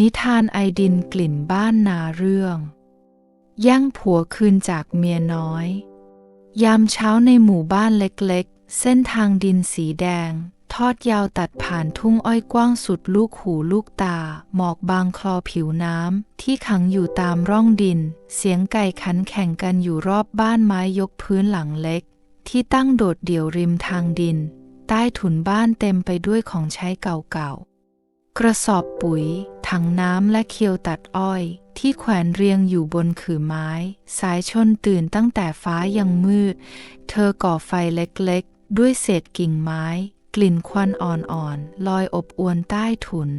นิทานไอดินกลิ่นบ้านนาเรื่องแย่งผัวคืนจากเมียน้อย ยามเช้าในหมู่บ้านเล็กๆ เส้นทางดินสีแดง ทอดยาวตัดผ่านทุ่งอ้อยกว้างสุดลูกหูลูกตา หมอกบางคลอผิวน้ำ ที่ขังอยู่ตามร่องดิน เสียงไก่ขันแข่งกันอยู่รอบบ้านไม้ยกพื้นหลังเล็ก ที่ตั้งโดดเดี่ยวริมทางดิน ใต้ถุนบ้านเต็มไปด้วยของใช้เก่าๆ กระสอบปุ๋ย ถังน้ำและเคียวตัดอ้อย ที่แขวนเรียงอยู่บนขื่อไม้ สายชนตื่นตั้งแต่ฟ้ายังมืด เธอก่อไฟเล็กๆ ด้วยเศษกิ่งไม้ กลิ่นควันอ่อนๆลอยอบอวนใต้ถุน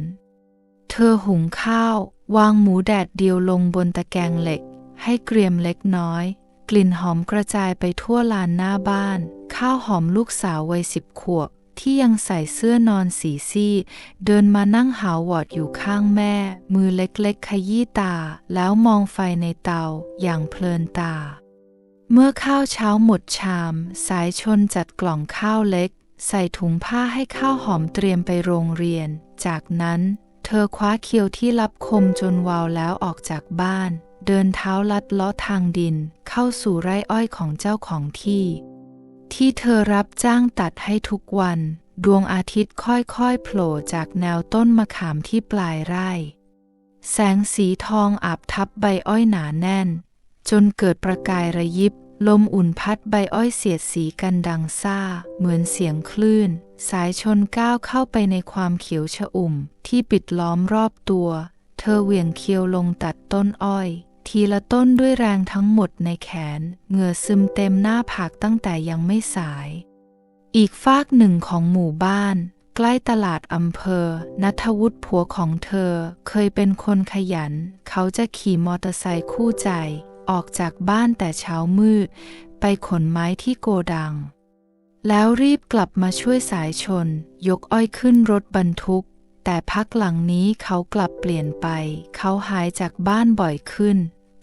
เธอหุงข้าว วางหมูแดดเดียวลงบนตะแกรงเหล็ก ให้เกรียมเล็กน้อย กลิ่นหอมกระจายไปทั่วลานหน้าบ้าน ข้าวหอมลูกสาววัยสิบขวบ ที่ยังใส่เสื้อนอนสีซีดเดินมานั่งหาวอดอยู่ข้างแม่ มือเล็กๆขยี้ตา แล้วมองไฟในเตาอย่างเพลินตา เมื่อข้าวเช้าหมดชาม สายชนจัดกล่องข้าวเล็ก ใส่ถุงผ้าให้ข้าวหอมเตรียมไปโรงเรียน จากนั้น เธอคว้าเคียวที่รับคมจนวาวแล้วออกจากบ้าน เดินเท้าลัดเลาะทางดิน เข้าสู่ไร่อ้อยของเจ้าของที่ ที่เธอรับจ้างตัดให้ทุกวัน ดวงอาทิตย์ค่อยๆ โผล่จากแนวต้นมะขามที่ปลายไร่ แสงสีทองอาบทับใบอ้อยหนาแน่น จนเกิดประกายระยิบ ลมอุ่นพัดใบอ้อยเสียดสีกันดังซ่า เหมือนเสียงคลื่น สายชนก้าวเข้าไปในความเขียวชอุ่ม ที่ปิดล้อมรอบตัว เธอเหวี่ยงเคียวลงตัดต้นอ้อย ทีละต้นด้วยแรงทั้งหมดในแขน เหงื่อซึมเต็มหน้าผากตั้งแต่ยังไม่สาย อีกฟากหนึ่งของหมู่บ้าน ใกล้ตลาดอำเภอ นัทวุฒิผัวของเธอ เคยเป็นคนขยัน เขาจะขี่มอเตอร์ไซค์คู่ใจ ออกจากบ้านแต่เช้ามืด ไปขนไม้ที่โกดัง แล้วรีบกลับมาช่วยสายชน ยกอ้อยขึ้นรถบรรทุกแต่พักหลังนี้เขากลับเปลี่ยนไป เขาหายจากบ้านบ่อยขึ้น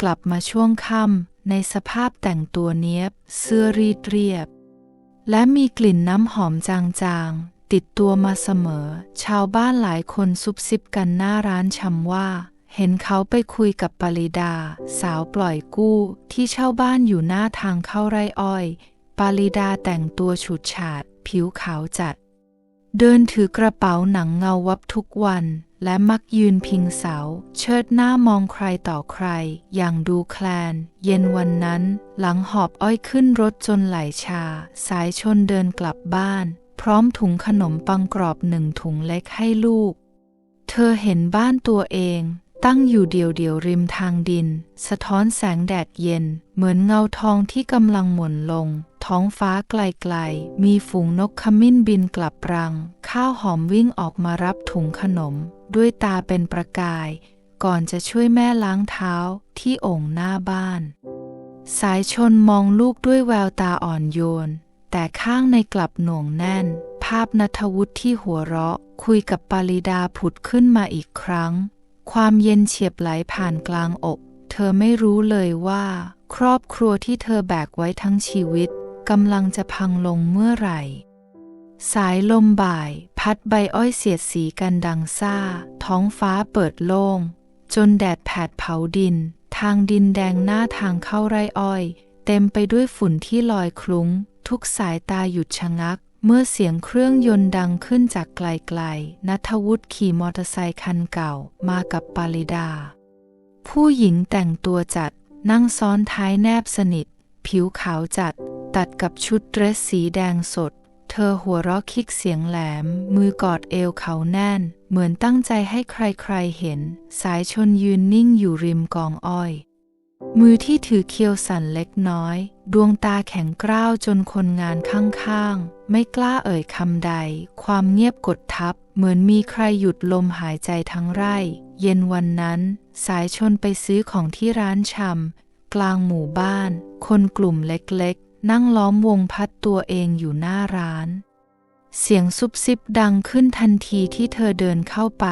กลับมาช่วงค่ำในสภาพแต่งตัวเนี้ยบ เสื้อรีดเรียบ และมีกลิ่นน้ำหอมจางๆ ติดตัวมาเสมอ ชาวบ้านหลายคนซุบซิบกันหน้าร้านชำว่า เห็นเขาไปคุยกับปริดา สาวปล่อยกู้ ที่เช่าบ้านอยู่หน้าทางเข้าไร่อ้อย ปาริดาแต่งตัวฉูดฉาด ผิวขาวจัด เดินถือกระเป๋าหนังเงาวับทุกวัน และมักยืนพิงเสา เชิดหน้ามองใครต่อใคร อย่างดูแคลน เย็นวันนั้น หลังหอบอ้อยขึ้นรถจนไหลชา สายชนเดินกลับบ้าน พร้อมถุงขนมปังกรอบหนึ่งถุงเล็กให้ลูก เธอเห็นบ้านตัวเอง ตั้งอยู่เดี่ยวๆริมทางดิน สะท้อนแสงแดดเย็น เหมือนเงาทองที่กำลังหมุนลงท้องฟ้าไกลๆ มีฝูงนกขมิ้นบินกลับรัง ข้าวหอมวิ่งออกมารับถุงขนม ด้วยตาเป็นประกาย ก่อนจะช่วยแม่ล้างเท้าที่โอ่งหน้าบ้าน สายชนมองลูกด้วยแววตาอ่อนโยน แต่ข้างในกลับหน่วงแน่น ภาพนัทวุฒิที่หัวเราะ คุยกับปาริดาผุดขึ้นมาอีกครั้ง ความเย็นเฉียบไหลผ่านกลางอก เธอไม่รู้เลยว่า ครอบครัวที่เธอแบกไว้ทั้งชีวิตกำลังจะพังลงเมื่อไหร่ สายลมบ่าย พัดใบอ้อยเสียดสีกันดังซ่า ท้องฟ้าเปิดโล่ง จนแดดแผดเผาดิน ทางดินแดงหน้าทางเข้าไร่อ้อย เต็มไปด้วยฝุ่นที่ลอยคลุ้ง ทุกสายตาหยุดชะงัก เมื่อเสียงเครื่องยนต์ดังขึ้นจากไกลๆนัทวุฒิขี่มอเตอร์ไซคันเก่ามากับปาริดา ผู้หญิงแต่งตัวจัดนั่งซ้อนท้ายแนบสนิท ผิวขาวจัด ตัดกับชุดเดรสสีแดงสด เธอหัวเราะคิกเสียงแหลม มือกอดเอวเขาแน่น เหมือนตั้งใจให้ใครๆเห็น สายชนยืนนิ่งอยู่ริมกองอ้อย มือที่ถือเคียวสั่นเล็กน้อย ดวงตาแข็งกร้าวจนคนงานข้างๆ ไม่กล้าเอ่ยคำใด ความเงียบกดทับ เหมือนมีใครหยุดลมหายใจทั้งไร่ เย็นวันนั้น สายชนไปซื้อของที่ร้านชำกลางหมู่บ้าน คนกลุ่มเล็กๆ นั่งล้อมวงพัดตัวเองอยู่หน้าร้าน เสียงซุบซิบดังขึ้นทันทีที่เธอเดินเข้าไป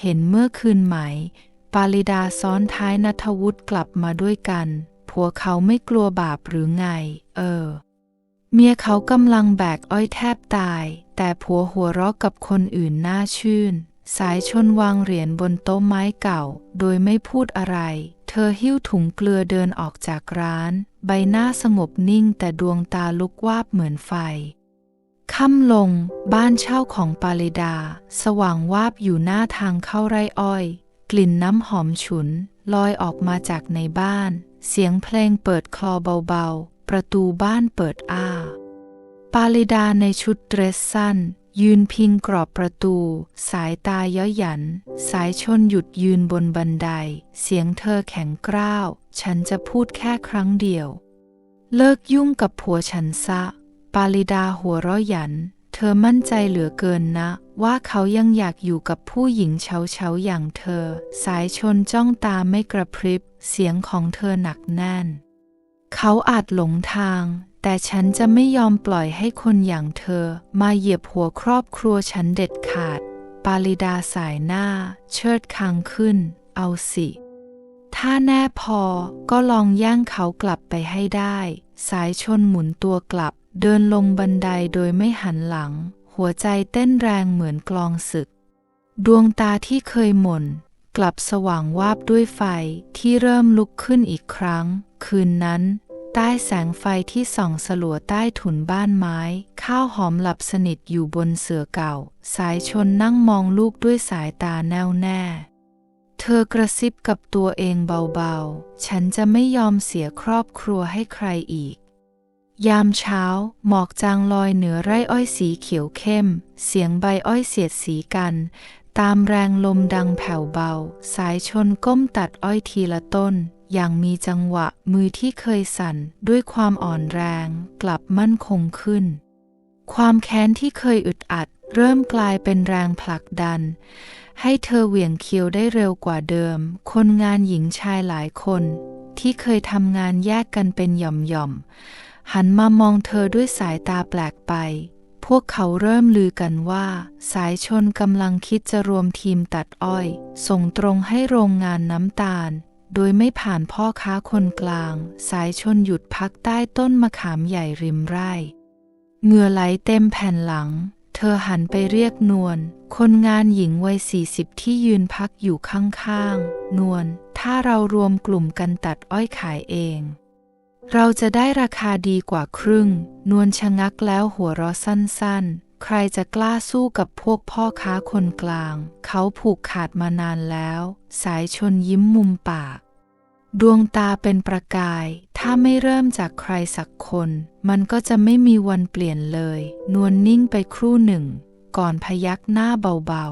เห็นเมื่อคืนไหม ปาริดาซ้อนท้ายนัทวุฒิกลับมาด้วยกัน ผัวเขาไม่กลัวบาปหรือไง เออ เมียเขากำลังแบกอ้อยแทบตาย แต่ผัวหัวเราะกับคนอื่นน่าชื่น สายชนวางเหรียญบนโต๊ะไม้เก่า โดยไม่พูดอะไร เธอหิ้วถุงเกลือเดินออกจากร้าน ใบหน้าสงบนิ่งแต่ดวงตาลุกวาบเหมือนไฟ ค่ำลง บ้านเช่าของปาลิดา สว่างวาบอยู่หน้าทางเข้าไร่อ้อย กลิ่นน้ำหอมฉุน ลอยออกมาจากในบ้าน เสียงเพลงเปิดคลอเบาๆ ประตูบ้านเปิดอ้า ปาลิดาในชุดเดรสสั้น ยืนพิงกรอบประตู สายตาย้อยหยัน สายชนหยุดยืนบนบันได เสียงเธอแข็งกร้าว ฉันจะพูดแค่ครั้งเดียว เลิกยุ่งกับผัวฉันซะ ปาลิดาหัวเราะหยัน เธอมั่นใจเหลือเกินนะ ว่าเขายังอยากอยู่กับผู้หญิงเฉาเฉาอย่างเธอ สายชนจ้องตาไม่กระพริบ เสียงของเธอหนักแน่น เขาอาจหลงทาง แต่ฉันจะไม่ยอมปล่อยให้คนอย่างเธอ มาเหยียบหัวครอบครัวฉันเด็ดขาด ปาลิดาสายหน้า เชิดคางขึ้น เอาสิ ถ้าแน่พอก็ลองย่างเขากลับไปให้ได้ สายชนหมุนตัวกลับ เดินลงบันไดโดยไม่หันหลัง หัวใจเต้นแรงเหมือนกลองศึก ดวงตาที่เคยหม่น กลับสว่างวาบด้วยไฟที่เริ่มลุกขึ้นอีกครั้ง คืนนั้น ใต้แสงไฟที่ส่องสลัวใต้ถุนบ้านไม้ ข้าวหอมหลับสนิทอยู่บนเสื่อเก่า สายชนนั่งมองลูกด้วยสายตาแน่วแน่ เธอกระซิบกับตัวเองเบาๆ ฉันจะไม่ยอมเสียครอบครัวให้ใครอีก ยามเช้า หมอกจางลอยเหนือไร่อ้อยสีเขียวเข้ม เสียงใบอ้อยเสียดสีกัน ตามแรงลมดังแผ่วเบา สายชนก้มตัดอ้อยทีละต้น อย่างมีจังหวะมือที่เคยสั่นด้วยความอ่อนแรงกลับมั่นคงขึ้น ความแค้นที่เคยอึดอัดเริ่มกลายเป็นแรงผลักดัน ให้เธอเหวี่ยงเคียวได้เร็วกว่าเดิม คนงานหญิงชายหลายคน ที่เคยทำงานแยกกันเป็นหย่อมๆ หันมามองเธอด้วยสายตาแปลกไป พวกเขาเริ่มลือกันว่า สายชนกำลังคิดจะรวมทีมตัดอ้อย ส่งตรงให้โรงงานน้ำตาล โดยไม่ผ่านพ่อค้าคนกลาง สายชนหยุดพักใต้ต้นมะขามใหญ่ริมไร่ เหงื่อไหลเต็มแผ่นหลัง เธอหันไปเรียกนวล คนงานหญิงวัยสี่สิบที่ยืนพักอยู่ข้างๆ นวล ถ้าเรารวมกลุ่มกันตัดอ้อยขายเอง เราจะได้ราคาดีกว่าครึ่ง นวลชะงักแล้วหัวเราะสั้นๆ ใครจะกล้าสู้กับพวกพ่อค้าคนกลาง เขาผูกขาดมานานแล้ว สายชนยิ้มมุมปาก ดวงตาเป็นประกาย ถ้าไม่เริ่มจากใครสักคน มันก็จะไม่มีวันเปลี่ยนเลย นวลนิ่งไปครู่หนึ่ง ก่อนพยักหน้าเบา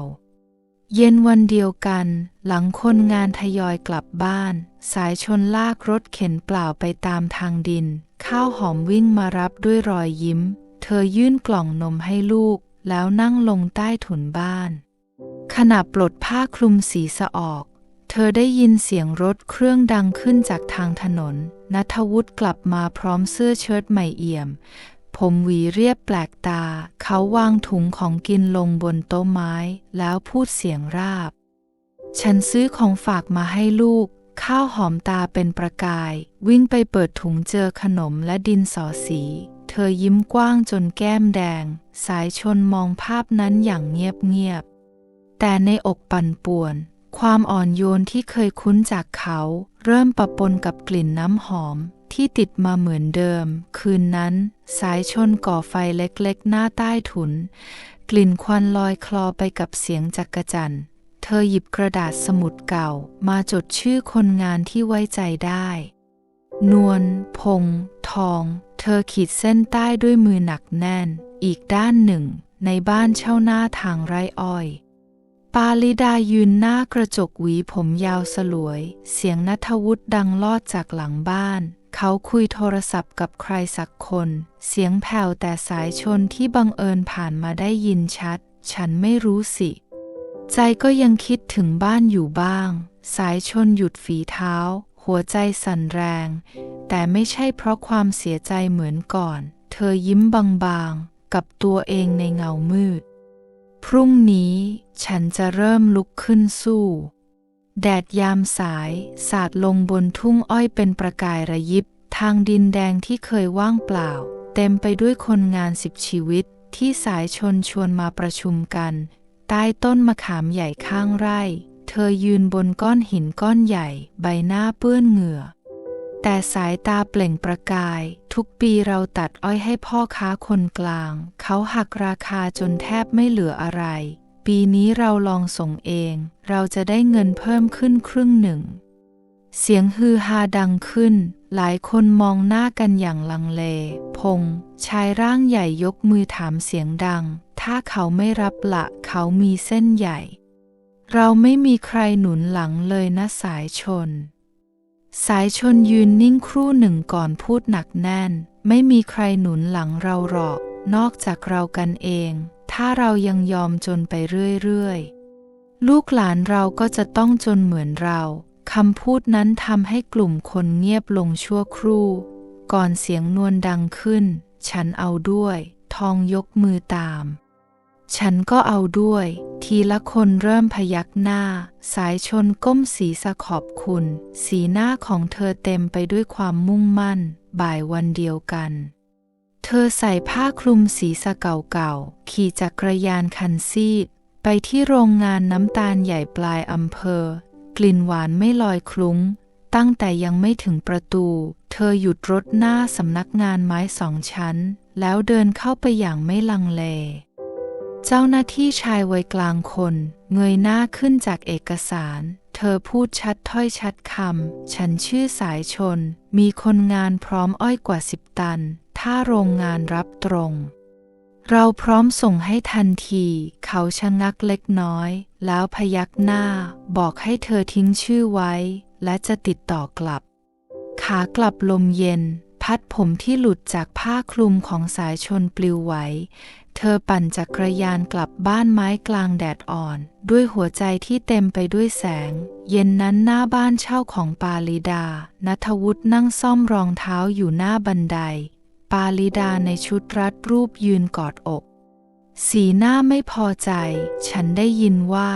ๆ เย็นวันเดียวกัน หลังคนงานทยอยกลับบ้าน สายชนลากรถเข็นเปล่าไปตามทางดิน ข้าวหอมวิ่งมารับด้วยรอยยิ้ม เธอยื่นกล่องนมให้ลูกแล้วนั่งลงใต้ถุนบ้าน ขณะปลดผ้าคลุมศีรษะออก เธอได้ยินเสียงรถเครื่องดังขึ้นจากทางถนนนัทวุฒิกลับมาพร้อมเสื้อเชิ้ตใหม่เอี่ยม ผมหวีเรียบแปลกตา เขาวางถุงของกินลงบนโต๊ะไม้ แล้วพูดเสียงราบ ฉันซื้อของฝากมาให้ลูก ข้าวหอมตาเป็นประกาย วิ่งไปเปิดถุงเจอขนมและดินสอสี อยิ้มกว้างจนแก้มแดง สายชนมองภาพนั้นอย่างเงียบๆ แต่ในอกปั่นป่วน ความอ่อนโยนที่เคยคุ้นจากเขา เริ่มปะปนกับกลิ่นน้ำหอมที่ติดมาเหมือนเดิม คืนนั้น สายชนก่อไฟเล็กๆ หน้าใต้ถุน กลิ่นควันลอยคลอไปกับเสียงจักรจันเธอหยิบกระดาษสมุดเก่า มาจดชื่อคนงานที่ไว้ใจได้ นวลพง ทอง เธอขีดเส้นใต้ด้วยมือหนักแน่น อีกด้านหนึ่ง ในบ้านเช่าหน้าทางไร่อ้อย ปาลิดายืนหน้ากระจกหวีผมยาวสลวย เสียงนัทวุฒิดังลอดจากหลังบ้าน เขาคุยโทรศัพท์กับใครสักคน เสียงแผ่วแต่สายชนที่บังเอิญผ่านมาได้ยินชัด ฉันไม่รู้สิ ใจก็ยังคิดถึงบ้านอยู่บ้าง สายชนหยุดฝีเท้า หัวใจสั่นแรง แต่ไม่ใช่เพราะความเสียใจเหมือนก่อน เธอยิ้มบางๆ กับตัวเองในเงามืด พรุ่งนี้ฉันจะเริ่มลุกขึ้นสู้ แดดยามสายสาดลงบนทุ่งอ้อยเป็นประกายระยิบ ทางดินแดงที่เคยว่างเปล่า เต็มไปด้วยคนงานสิบชีวิตที่สายชนชวนมาประชุมกัน ใต้ต้นมะขามใหญ่ข้างไร่ เธอยืนบนก้อนหินก้อนใหญ่ ใบหน้าเปื้อนเหงื่อ แต่สายตาเปล่งประกาย ทุกปีเราตัดอ้อยให้พ่อค้าคนกลาง เขาหักราคาจนแทบไม่เหลืออะไร ปีนี้เราลองส่งเอง เราจะได้เงินเพิ่มขึ้นครึ่งหนึ่ง เสียงฮือฮาดังขึ้น หลายคนมองหน้ากันอย่างลังเล พง ชายร่างใหญ่ยกมือถามเสียงดัง ถ้าเขาไม่รับละ เขามีเส้นใหญ่ เราไม่มีใครหนุนหลังเลยนะสายชน สายชนยืนนิ่งครู่หนึ่งก่อนพูดหนักแน่น ไม่มีใครหนุนหลังเราหรอก นอกจากเรากันเอง ถ้าเรายังยอมจนไปเรื่อยๆ ลูกหลานเราก็จะต้องจนเหมือนเราคำพูดนั้นทำให้กลุ่มคนเงียบลงชั่วครู่ ก่อนเสียงนวลดังขึ้น ฉันเอาด้วย ทองยกมือตาม ฉันก็เอาด้วย ทีละคนเริ่มพยักหน้า สายชนก้มศีรษะขอบคุณ สีหน้าของเธอเต็มไปด้วยความมุ่งมั่น บ่ายวันเดียวกัน เธอใส่ผ้าคลุมศีรษะเก่าๆ ขี่จักรยานคันซีด ไปที่โรงงานน้ำตาลใหญ่ปลายอำเภอ กลิ่นหวานไม่ลอยคลุ้ง ตั้งแต่ยังไม่ถึงประตู เธอหยุดรถหน้าสำนักงานไม้สองชั้น แล้วเดินเข้าไปอย่างไม่ลังเล เจ้าหน้าที่ชายวัยกลางคน เงยหน้าขึ้นจากเอกสาร เธอพูดชัดถ้อยชัดคำ ฉันชื่อสายชน มีคนงานพร้อมอ้อยกว่าสิบตัน ถ้าโรงงานรับตรง เราพร้อมส่งให้ทันที เขาชะงักเล็กน้อย แล้วพยักหน้า บอกให้เธอทิ้งชื่อไว้ และจะติดต่อกลับ ขากลับลมเย็นพัดผมที่หลุดจากผ้าคลุมของสายชนปลิวไหว เธอปั่นจักรยานกลับบ้านไม้กลางแดดอ่อน ด้วยหัวใจที่เต็มไปด้วยแสง เย็นนั้นหน้าบ้านเช่าของปาลิดา นัทวุฒินั่งซ่อมรองเท้าอยู่หน้าบันได ปาลิดาในชุดรัดรูปยืนกอดอก สีหน้าไม่พอใจ ฉันได้ยินว่า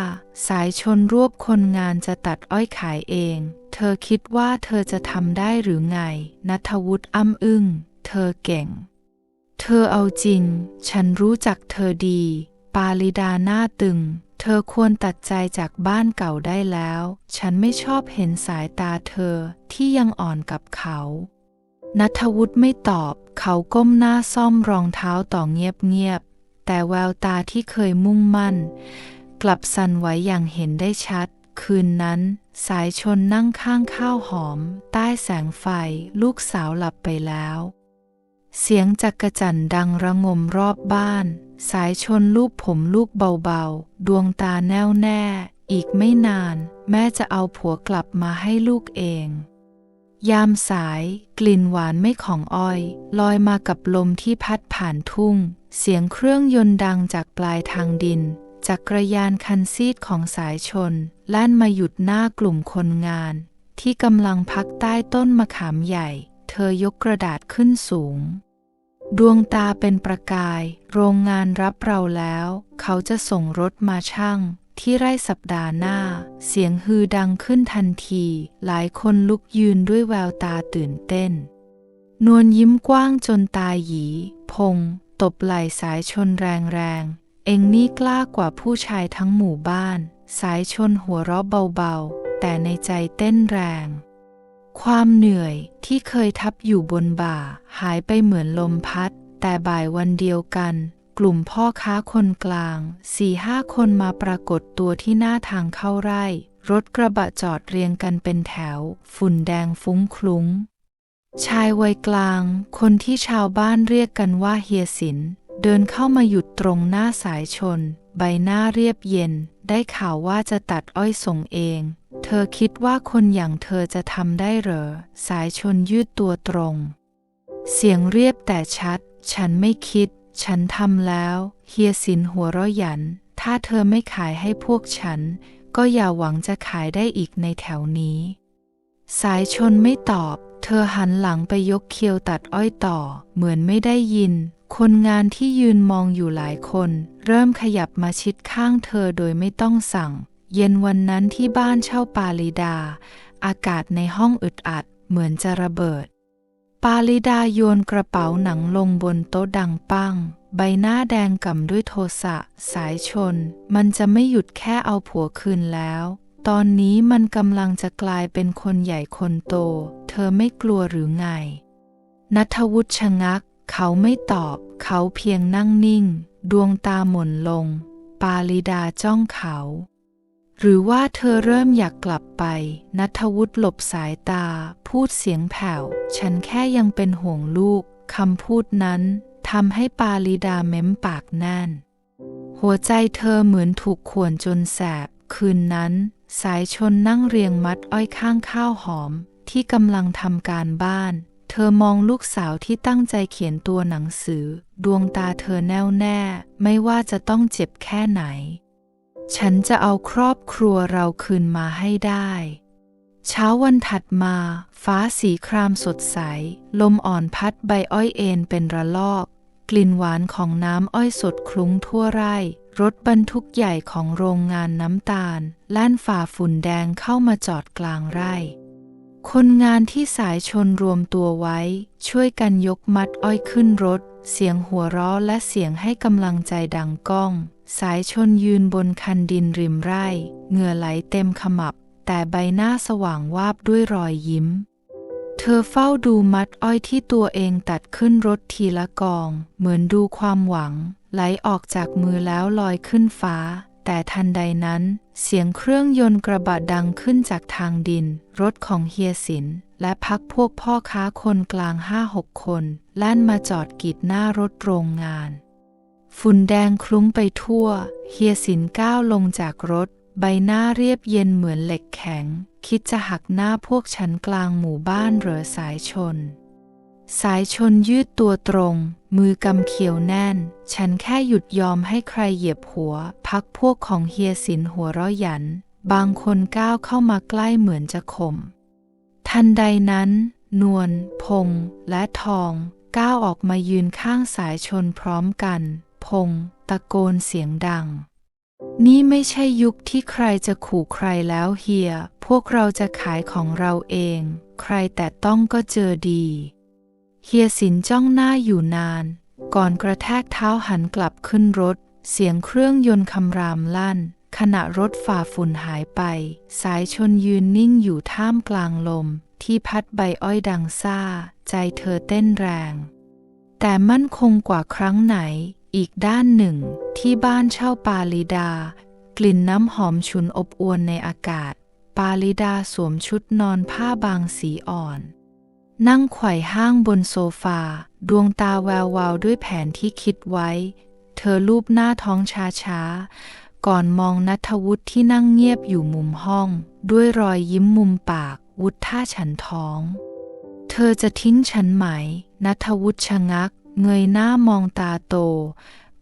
สายชนรวบคนงานจะตัดอ้อยขายเอง เธอคิดว่าเธอจะทำได้หรือไง นัทวุฒิอ้ำอึ้ง เธอเก่ง เธอเอาจริง ฉันรู้จักเธอดี ปาลิดาหน้าตึง เธอควรตัดใจจากบ้านเก่าได้แล้ว ฉันไม่ชอบเห็นสายตาเธอที่ยังอ่อนกับเขานัทวุฒิไม่ตอบ เขาก้มหน้าซ่อมรองเท้าต่อเงียบๆ แต่แววตาที่เคยมุ่งมั่น กลับสั่นไหวอย่างเห็นได้ชัด คืนนั้น สายชนนั่งข้างข้าวหอม ใต้แสงไฟ ลูกสาวหลับไปแล้ว เสียงจักระจันดังระงมรอบบ้าน สายชนลูบผมลูกเบาๆ ดวงตาแน่วแน่ อีกไม่นาน แม่จะเอาผัวกลับมาให้ลูกเอง ยามสายกลิ่นหวานไม่ของอ้อย ลอยมากับลมที่พัดผ่านทุ่ง เสียงเครื่องยนต์ดังจากปลายทางดิน จักรยานคันซีดของสายชนแล่นมาหยุดหน้ากลุ่มคนงาน ที่กำลังพักใต้ต้นมะขามใหญ่ เธอยกกระดาษขึ้นสูง ดวงตาเป็นประกาย โรงงานรับเราแล้ว เขาจะส่งรถมาช่าง ที่ไร่สัปดาห์หน้า เสียงฮือดังขึ้นทันที หลายคนลุกยืนด้วยแววตาตื่นเต้น นวลยิ้มกว้างจนตาหยี พง ตบไหล่สายชนแรงๆ เอ็งนี่กล้ากว่าผู้ชายทั้งหมู่บ้าน สายชนหัวเราะเบาๆ แต่ในใจเต้นแรง ความเหนื่อยที่เคยทับอยู่บนบ่า หายไปเหมือนลมพัด แต่บ่ายวันเดียวกัน กลุ่มพ่อค้าคนกลางสี่ห้าคนมาปรากฏตัวที่หน้าทางเข้าไร่ รถกระบะจอดเรียงกันเป็นแถว ฝุ่นแดงฟุ้งคลุ้ง ชายวัยกลาง คนที่ชาวบ้านเรียกกันว่าเฮียสิน เดินเข้ามาหยุดตรงหน้าสายชน ใบหน้าเรียบเย็น ได้ข่าวว่าจะตัดอ้อยส่งเอง อคิดว่าคนอย่างเธอจะทำได้เหรอ สายชนยืดตัวตรง เสียงเรียบแต่ชัด ฉันไม่คิด ฉันทำแล้ว เฮียสินหัวเราะหยัน ถ้าเธอไม่ขายให้พวกฉัน ก็อย่าหวังจะขายได้อีกในแถวนี้ สายชนไม่ตอบ เธอหันหลังไปยกเคียวตัดอ้อยต่อ เหมือนไม่ได้ยิน คนงานที่ยืนมองอยู่หลายคน เริ่มขยับมาชิดข้างเธอโดยไม่ต้องสั่ง เย็นวันนั้นที่บ้านเช่าปาลิดา อากาศในห้องอึดอัดเหมือนจะระเบิด ปาลิดาโยนกระเป๋าหนังลงบนโต๊ะดังปัง ใบหน้าแดงก่ำด้วยโทสะ สายชน มันจะไม่หยุดแค่เอาผัวคืนแล้ว ตอนนี้มันกำลังจะกลายเป็นคนใหญ่คนโต เธอไม่กลัวหรือไง นัทวุฒิชะงัก เขาไม่ตอบ เขาเพียงนั่งนิ่ง ดวงตาหม่นลง ปาลิดาจ้องเขา หรือว่าเธอเริ่มอยากกลับไป นัทวุฒิหลบสายตา พูดเสียงแผ่ว ฉันแค่ยังเป็นห่วงลูก คำพูดนั้นทำให้ปาลิดาเม้มปากแน่น หัวใจเธอเหมือนถูกข่วนจนแสบ คืนนั้น สายชนนั่งเรียงมัดอ้อยข้างข้าวหอม ที่กำลังทำการบ้าน เธอมองลูกสาวที่ตั้งใจเขียนตัวหนังสือ ดวงตาเธอแน่วแน่ ไม่ว่าจะต้องเจ็บแค่ไหน ฉันจะเอาครอบครัวเราคืนมาให้ได้ เช้าวันถัดมา ฟ้าสีครามสดใส ลมอ่อนพัดใบอ้อยเอ็นเป็นระลอก กลิ่นหวานของน้ำอ้อยสดคลุ้งทั่วไร่ รถบรรทุกใหญ่ของโรงงานน้ำตาลล่นฝ่าฝุ่นแดงเข้ามาจอดกลางไร่ คนงานที่สายชนรวมตัวไว้ ช่วยกันยกมัดอ้อยขึ้นรถ เสียงหัวเราะและเสียงให้กำลังใจดังก้อง สายชนยืนบนคันดินริมไร่ เหงื่อไหลเต็มขมับ แต่ใบหน้าสว่างวาบด้วยรอยยิ้ม เธอเฝ้าดูมัดอ้อยที่ตัวเองตัดขึ้นรถทีละกอง เหมือนดูความหวัง ไหลออกจากมือแล้วลอยขึ้นฟ้า แต่ทันใดนั้น เสียงเครื่องยนต์กระบะดังขึ้นจากทางดิน รถของเฮียสิน และพักพวกพ่อค้าคนกลางห้าหกคน แล่นมาจอดกีดหน้ารถโรงงาน ฝุ่นแดงคลุ้งไปทั่ว เฮียสินก้าวลงจากรถ ใบหน้าเรียบเย็นเหมือนเหล็กแข็ง คิดจะหักหน้าพวกฉันกลางหมู่บ้านเหรอสายชน สายชนยืดตัวตรง มือกำเขียวแน่น ฉันแค่หยุดยอมให้ใครเหยียบหัว พักพวกของเฮียสินหัวเราะหยัน บางคนก้าวเข้ามาใกล้เหมือนจะข่มทันใดนั้น นวลพง และทอง ก้าวออกมายืนข้างสายชนพร้อมกัน พงตะโกนเสียงดัง นี่ไม่ใช่ยุคที่ใครจะขู่ใครแล้วเฮีย พวกเราจะขายของเราเอง ใครแต่ต้องก็เจอดี เฮียสินจ้องหน้าอยู่นาน ก่อนกระแทกเท้าหันกลับขึ้นรถ เสียงเครื่องยนต์คำรามลั่น ขณะรถฝ่าฝุ่นหายไป สายชนยืนนิ่งอยู่ท่ามกลางลม ที่พัดใบอ้อยดังซ่า ใจเธอเต้นแรงแต่มั่นคงกว่าครั้งไหน อีกด้านหนึ่ง ที่บ้านเช่าปาลิดา กลิ่นน้ำหอมฉุนอบอวนในอากาศ ปาลิดาสวมชุดนอนผ้าบางสีอ่อน นั่งไขว่ห้างบนโซฟา ดวงตาแวววาวด้วยแผนที่คิดไว้ เธอลูบหน้าท้องช้าๆ ก่อนมองนัทวุฒิที่นั่งเงียบอยู่มุมห้อง ด้วยรอยยิ้มมุมปากวุฒท่าฉันท้อง เธอจะทิ้งฉันไหมนัทวุฒิชะงัก เงยหน้ามองตาโต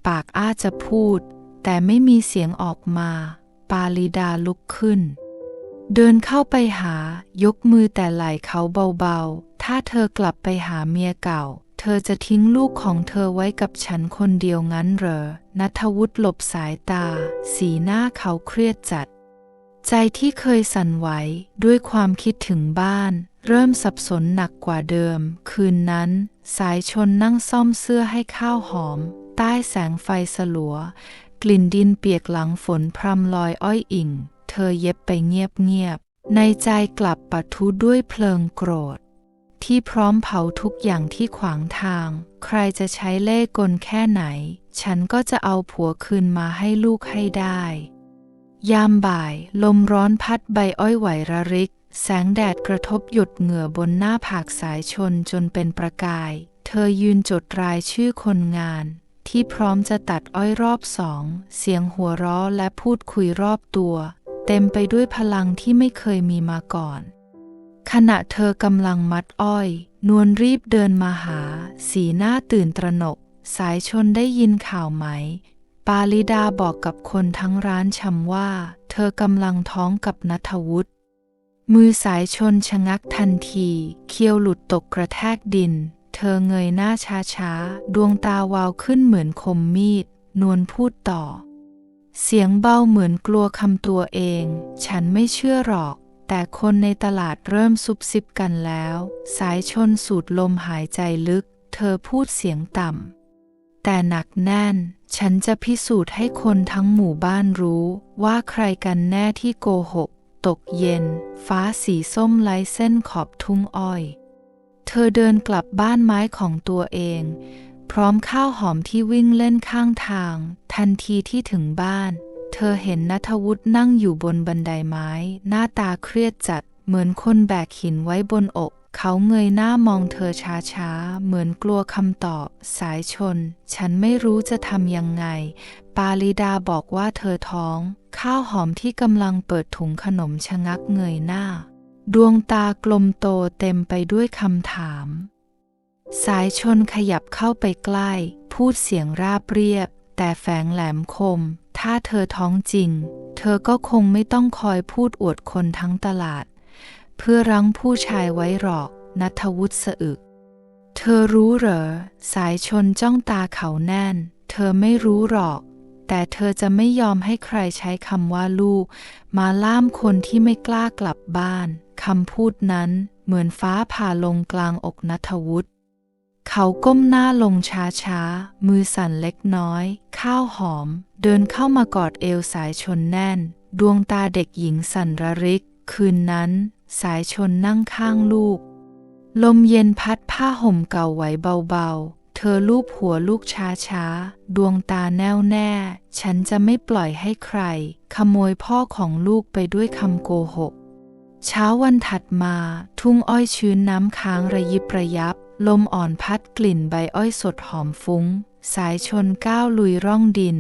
ปากอ้าจะพูด แต่ไม่มีเสียงออกมา ปาลิดาลุกขึ้น เดินเข้าไปหายกมือแต่ไหล่เขาเบาๆ ถ้าเธอกลับไปหาเมียเก่า เธอจะทิ้งลูกของเธอไว้กับฉันคนเดียวงั้นเหรอนัทวุฒิหลบสายตา สีหน้าเขาเครียดจัด ใจที่เคยสั่นไหวด้วยความคิดถึงบ้าน เริ่มสับสนหนักกว่าเดิม คืนนั้นสายชนนั่งซ่อมเสื้อให้ข้าวหอม ใต้แสงไฟสลัว กลิ่นดินเปียกหลังฝนพรำลอยอ้อยอิ่ง เธอเย็บไปเงียบๆในใจกลับปะทุด้วยเพลิงโกรธ ที่พร้อมเผาทุกอย่างที่ขวางทาง ใครจะใช้เล่กลแค่ไหน ฉันก็จะเอาผัวคืนมาให้ลูกให้ได้ยามบ่าย ลมร้อนพัดใบอ้อยไหวระริก แสงแดดกระทบหยดเหงื่อบนหน้าผากสายชนจนเป็นประกาย เธอยืนจดรายชื่อคนงาน ที่พร้อมจะตัดอ้อยรอบสอง เสียงหัวเราะและพูดคุยรอบตัว เต็มไปด้วยพลังที่ไม่เคยมีมาก่อน ขณะเธอกำลังมัดอ้อย นวลรีบเดินมาหา สีหน้าตื่นตระหนก สายชนได้ยินข่าวไหม ปาลิดาบอกกับคนทั้งร้านชำว่า เธอกำลังท้องกับนัทวุฒิ มือสายชนชะงักทันที เคี้ยวหลุดตกกระแทกดิน เธอเงยหน้าช้าๆ ดวงตาวาวขึ้นเหมือนคมมีด นวลพูดต่อ เสียงเบาเหมือนกลัวคำตัวเอง ฉันไม่เชื่อหรอก แต่คนในตลาดเริ่มซุบซิบกันแล้ว สายชนสูดลมหายใจลึก เธอพูดเสียงต่ำ แต่หนักแน่น ฉันจะพิสูจน์ให้คนทั้งหมู่บ้านรู้ว่าใครกันแน่ที่โกหก ตกเย็น ฟ้าสีส้มไร้เส้นขอบทุ่งอ้อย เธอเดินกลับบ้านไม้ของตัวเอง พร้อมข้าวหอมที่วิ่งเล่นข้างทาง ทันทีที่ถึงบ้าน เธอเห็นนัทวุฒินั่งอยู่บนบันไดไม้ หน้าตาเครียดจัดเหมือนคนแบกหินไว้บนอก เขาเงยหน้ามองเธอช้าๆ เหมือนกลัวคำตอบ สายชน ฉันไม่รู้จะทำยังไง ปาลิดาบอกว่าเธอท้อง ข้าวหอมที่กำลังเปิดถุงขนมชะงักเงยหน้า ดวงตากลมโตเต็มไปด้วยคำถาม สายชนขยับเข้าไปใกล้ พูดเสียงราบเรียบ แต่แฝงแหลมคม ถ้าเธอท้องจริง เธอก็คงไม่ต้องคอยพูดอวดคนทั้งตลาด เพื่อรั้งผู้ชายไว้หรอกนัทวุฒิสะอึก เธอรู้เหรอ สายชนจ้องตาเขาแน่น เธอไม่รู้หรอก แต่เธอจะไม่ยอมให้ใครใช้คำว่าลูก มาล่ามคนที่ไม่กล้ากลับบ้านคำพูดนั้นเหมือนฟ้าผ่าลงกลางอกนัทวุฒิเขาก้มหน้าลงช้าๆ มือสั่นเล็กน้อย ข้าวหอม เดินเข้ามากอดเอวสายชนแน่น ดวงตาเด็กหญิงสั่นระริก คืนนั้น สายชนนั่งข้างลูก ลมเย็นพัดผ้าห่มเก่าไหวเบาๆ เธอลูบหัวลูกช้าๆ ดวงตาแน่วแน่ ฉันจะไม่ปล่อยให้ใคร ขโมยพ่อของลูกไปด้วยคำโกหก เช้าวันถัดมา ทุ่งอ้อยชื้นน้ำค้างระยิบระยับ ลมอ่อนพัดกลิ่นใบอ้อยสดหอมฟุง้ง สายชนก้าวลุยร่องดิน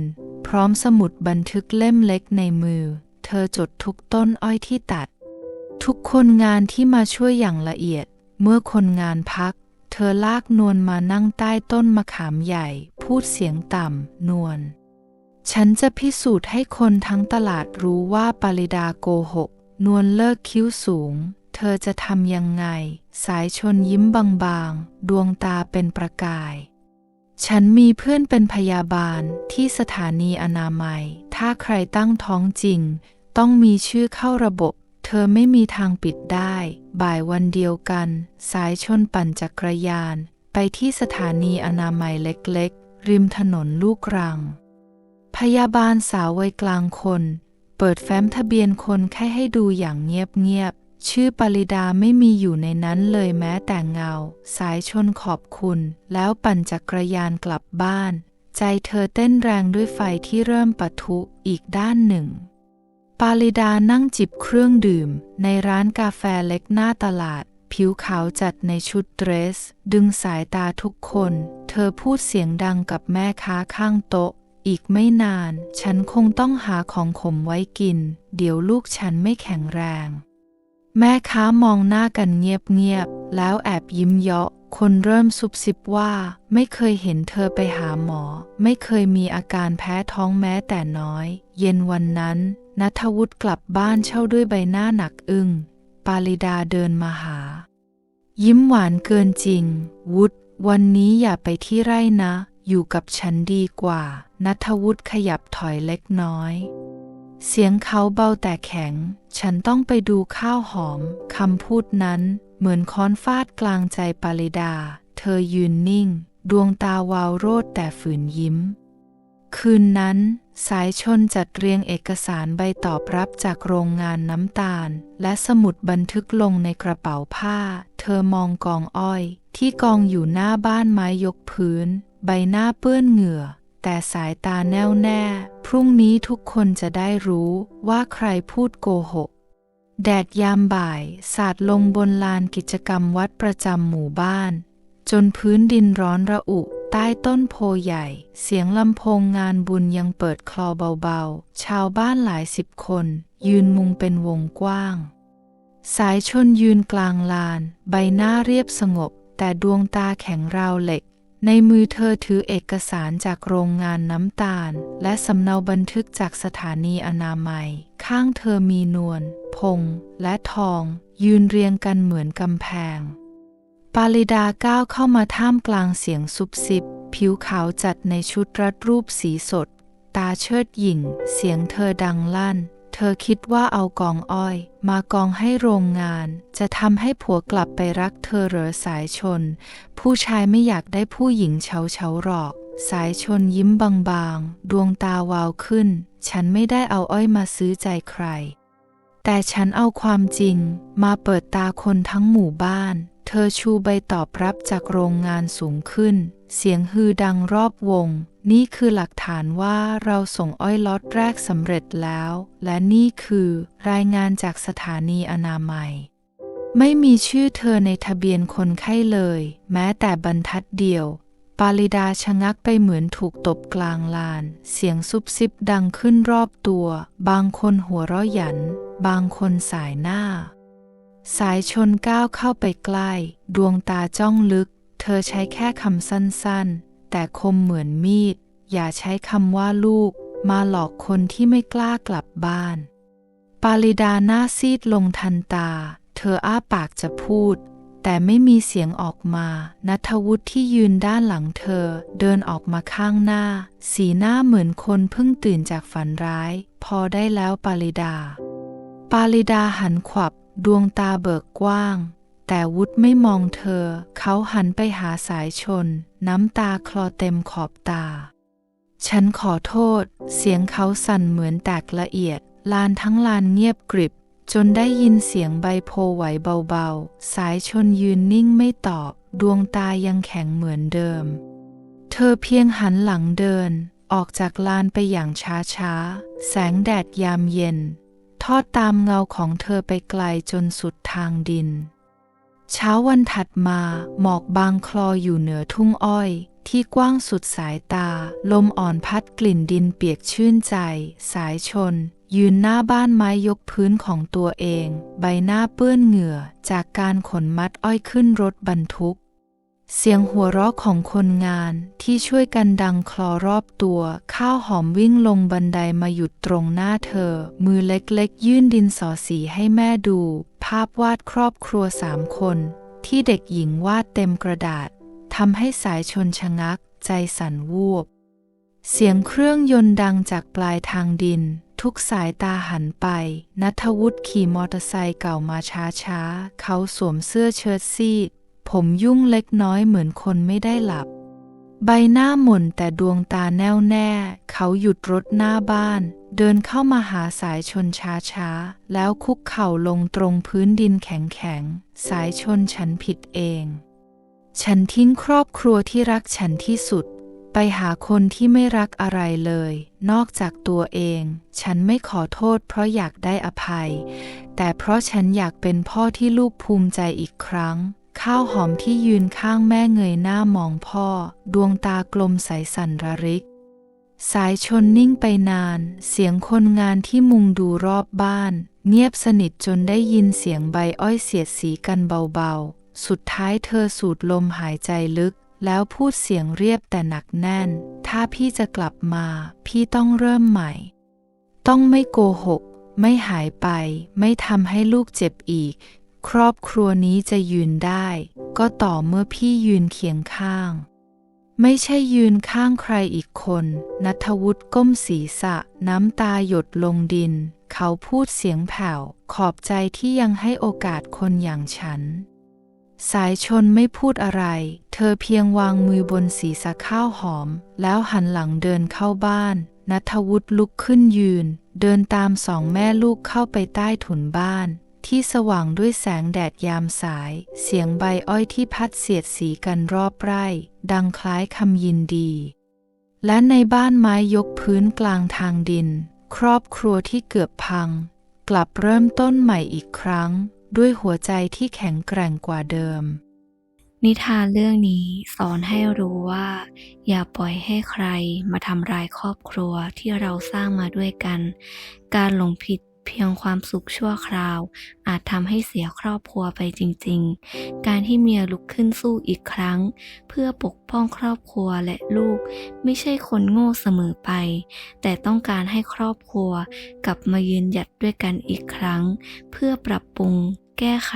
พร้อมสมุดบันทึกเล่มเล็กในมือ เธอจดทุกต้นอ้อยที่ตัด ทุกคนงานที่มาช่วยอย่างละเอียด เมื่อคนงานพัก เธอลากนวลมานั่งใต้ต้นมะขามใหญ่ พูดเสียงต่ำนวล ฉันจะพิสูจน์ให้คนทั้งตลาดรู้ว่าปาริดาโกหก นวลเลิกคิ้วสูง เธอจะทำยังไง สายชนยิ้มบางๆ ดวงตาเป็นประกาย ฉันมีเพื่อนเป็นพยาบาลที่สถานีอนามัย ถ้าใครตั้งท้องจริง ต้องมีชื่อเข้าระบบ เธอไม่มีทางปิดได้ บ่ายวันเดียวกัน สายชนปั่นจักรยาน ไปที่สถานีอนามัยเล็กๆ ริมถนนลูกรัง พยาบาลสาววัยกลางคน เปิดแฟ้มทะเบียนคนแค่ให้ดูอย่างเงียบๆ ชื่อปริดาไม่มีอยู่ในนั้นเลยแม้แต่เงา สายชนขอบคุณ แล้วปั่นจักรยานกลับบ้าน ใจเธอเต้นแรงด้วยไฟที่เริ่มปะทุอีกด้านหนึ่ง ปาลิดานั่งจิบเครื่องดื่ม ในร้านกาแฟเล็กหน้าตลาด ผิวขาวจัดในชุดเดรส ดึงสายตาทุกคน เธอพูดเสียงดังกับแม่ค้าข้างโต๊ะ อีกไม่นาน ฉันคงต้องหาของขมไว้กิน เดี๋ยวลูกฉันไม่แข็งแรง แม่ค้ามองหน้ากันเงียบๆแล้วแอบยิ้มเยาะคนเริ่มซุบซิบว่า ไม่เคยเห็นเธอไปหาหมอ ไม่เคยมีอาการแพ้ท้องแม้แต่น้อย เย็นวันนั้น นัทวุฒิกลับบ้านเช่าด้วยใบหน้าหนักอึ้ง ปาลิดาเดินมาหา ยิ้มหวานเกินจริง วุฒวันนี้อย่าไปที่ไร่นะ อยู่กับฉันดีกว่า นัทวุฒิขยับถอยเล็กน้อย เสียงเขาเบาแต่แข็ง ฉันต้องไปดูข้าวหอม คำพูดนั้นเหมือนค้อนฟาดกลางใจปาริดา เธอยืนนิ่ง ดวงตาวาวโรดแต่ฝืนยิ้ม คืนนั้น สายชนจัดเรียงเอกสารใบตอบรับจากโรงงานน้ำตาล และสมุดบันทึกลงในกระเป๋าผ้า เธอมองกองอ้อย ที่กองอยู่หน้าบ้านไม้ยกพื้น ใบหน้าเปื้อนเหงื่อ แต่สายตาแน่วแน่ พรุ่งนี้ทุกคนจะได้รู้ว่าใครพูดโกหก แดดยามบ่าย สาดลงบนลานกิจกรรมวัดประจำหมู่บ้าน จนพื้นดินร้อนระอุ ใต้ต้นโพใหญ่ เสียงลำโพงงานบุญยังเปิดคลอเบาๆ ชาวบ้านหลายสิบคน ยืนมุงเป็นวงกว้าง สายชนยืนกลางลาน ใบหน้าเรียบสงบ แต่ดวงตาแข็งราวเหล็ก ในมือเธอถือเอกสารจากโรงงานน้ำตาล และสำเนาบันทึกจากสถานีอนามัย ข้างเธอมีนวลพง และทอง ยืนเรียงกันเหมือนกำแพง ปาลิดาก้าวเข้ามาท่ามกลางเสียงซุบซิบ ผิวขาวจัดในชุดรัดรูปสีสด ตาเชิดหยิ่ง เสียงเธอดังลั่น เธอคิดว่าเอากองอ้อย มากองให้โรงงาน จะทำให้ผัวกลับไปรักเธอเหรอสายชน ผู้ชายไม่อยากได้ผู้หญิงเฉาเฉาหรอก สายชนยิ้มบางๆ ดวงตาวาวขึ้น ฉันไม่ได้เอาอ้อยมาซื้อใจใคร แต่ฉันเอาความจริง มาเปิดตาคนทั้งหมู่บ้าน เธอชูใบตอบรับจากโรงงานสูงขึ้น เสียงฮือดังรอบวง นี่คือหลักฐานว่าเราส่งอ้อยล็อตแรกสำเร็จแล้ว และนี่คือรายงานจากสถานีอนามัย ไม่มีชื่อเธอในทะเบียนคนไข้เลย แม้แต่บรรทัดเดียว ปาลิดาชะงักไปเหมือนถูกตบกลางลาน เสียงซุบซิบดังขึ้นรอบตัว บางคนหัวเราะหยัน บางคนสายหน้า สายชนก้าวเข้าไปใกล้ ดวงตาจ้องลึก เธอใช้แค่คำสั้นๆ แต่คมเหมือนมีด อย่าใช้คำว่าลูก มาหลอกคนที่ไม่กล้ากลับบ้าน ปาลิดาหน้าซีดลงทันตา เธออ้าปากจะพูด แต่ไม่มีเสียงออกมา นัทวุฒิที่ยืนด้านหลังเธอ เดินออกมาข้างหน้า สีหน้าเหมือนคนเพิ่งตื่นจากฝันร้าย พอได้แล้วปาลิดา ปาลิดาหันขวับ ดวงตาเบิกกว้าง แต่วุฒไม่มองเธอ เขาหันไปหาสายชน น้ำตาคลอเต็มขอบตา ฉันขอโทษ เสียงเขาสั่นเหมือนแตกละเอียด ลานทั้งลานเงียบกริบ จนได้ยินเสียงใบโพไหวเบาๆ สายชนยืนนิ่งไม่ตอบ ดวงตายังแข็งเหมือนเดิม เธอเพียงหันหลังเดินออกจากลานไปอย่างช้าๆ แสงแดดยามเย็น อดตามเงาของเธอไปไกลจนสุดทางดิน เช้าวันถัดมาหมอกบางคลออยู่เหนือทุ่งอ้อยที่กว้างสุดสายตา ลมอ่อนพัดกลิ่นดินเปียกชื่นใจ สายชน ยืนหน้าบ้านไม้ยกพื้นของตัวเอง ใบหน้าเปื้อนเหงื่อจากการขนมัดอ้อยขึ้นรถบรรทุก เสียงหัวเราะของคนงานที่ช่วยกันดังคลอรอบตัว ข้าวหอมวิ่งลงบันไดมาหยุดตรงหน้าเธอ มือเล็กๆ ยื่นดินสอสีให้แม่ดู ภาพวาดครอบครัวสามคน ที่เด็กหญิงวาดเต็มกระดาษทำให้สายชนชะงัก ใจสั่นวูบ เสียงเครื่องยนต์ดังจากปลายทางดิน ทุกสายตาหันไป นัทวุฒิขี่มอเตอร์ไซค์เก่ามาช้าๆ เขาสวมเสื้อเชิ้ตซีด ผมยุ่งเล็กน้อยเหมือนคนไม่ได้หลับ ใบหน้าหม่นแต่ดวงตาแน่วแน่ เขาหยุดรถหน้าบ้าน เดินเข้ามาหาสายชนช้าๆ แล้วคุกเข่าลงตรงพื้นดินแข็งๆ สายชนฉันผิดเอง ฉันทิ้งครอบครัวที่รักฉันที่สุด ไปหาคนที่ไม่รักอะไรเลย นอกจากตัวเอง ฉันไม่ขอโทษเพราะอยากได้อภัย แต่เพราะฉันอยากเป็นพ่อที่ลูกภูมิใจอีกครั้ง ข้าวหอมที่ยืนข้างแม่เงยหน้ามองพ่อ ดวงตากลมใสสันระริก สายชนนิ่งไปนาน เสียงคนงานที่มุงดูรอบบ้าน เงียบสนิทจนได้ยินเสียงใบอ้อยเสียดสีกันเบาๆ สุดท้ายเธอสูดลมหายใจลึก แล้วพูดเสียงเรียบแต่หนักแน่น ถ้าพี่จะกลับมา พี่ต้องเริ่มใหม่ ต้องไม่โกหก ไม่หายไป ไม่ทำให้ลูกเจ็บอีก ครอบครัวนี้จะยืนได้ ก็ต่อเมื่อพี่ยืนเคียงข้าง ไม่ใช่ยืนข้างใครอีกคนนัทวุฒิก้มศีรษะ น้ำตาหยดลงดิน เขาพูดเสียงแผ่ว ขอบใจที่ยังให้โอกาสคนอย่างฉัน สายชนไม่พูดอะไร เธอเพียงวางมือบนศีรษะข้าวหอม แล้วหันหลังเดินเข้าบ้านนัทวุฒิลุกขึ้นยืน เดินตามสองแม่ลูกเข้าไปใต้ถุนบ้าน ที่สว่างด้วยแสงแดดยามสาย เสียงใบอ้อยที่พัดเสียดสีกันรอบไร่ ดังคล้ายคำยินดี และในบ้านไม้ยกพื้นกลางทางดิน ครอบครัวที่เกือบพัง กลับเริ่มต้นใหม่อีกครั้ง ด้วยหัวใจที่แข็งแกร่งกว่าเดิม นิทานเรื่องนี้สอนให้รู้ว่า อย่าปล่อยให้ใครมาทำร้ายครอบครัวที่เราสร้างมาด้วยกัน การหลงผิด เพียงความสุขชั่วคราว อาจทำให้เสียครอบครัวไปจริง ๆ การที่เมียลุกขึ้นสู้อีกครั้ง เพื่อปกป้องครอบครัวและลูก ไม่ใช่คนโง่เสมอไป แต่ต้องการให้ครอบครัว กลับมายืนหยัดด้วยกันอีกครั้ง เพื่อปรับปรุงแก้ไข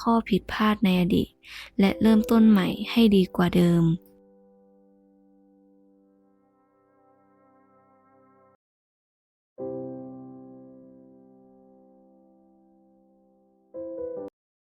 ข้อผิดพลาดในอดีต และเริ่มต้นใหม่ให้ดีกว่าเดิม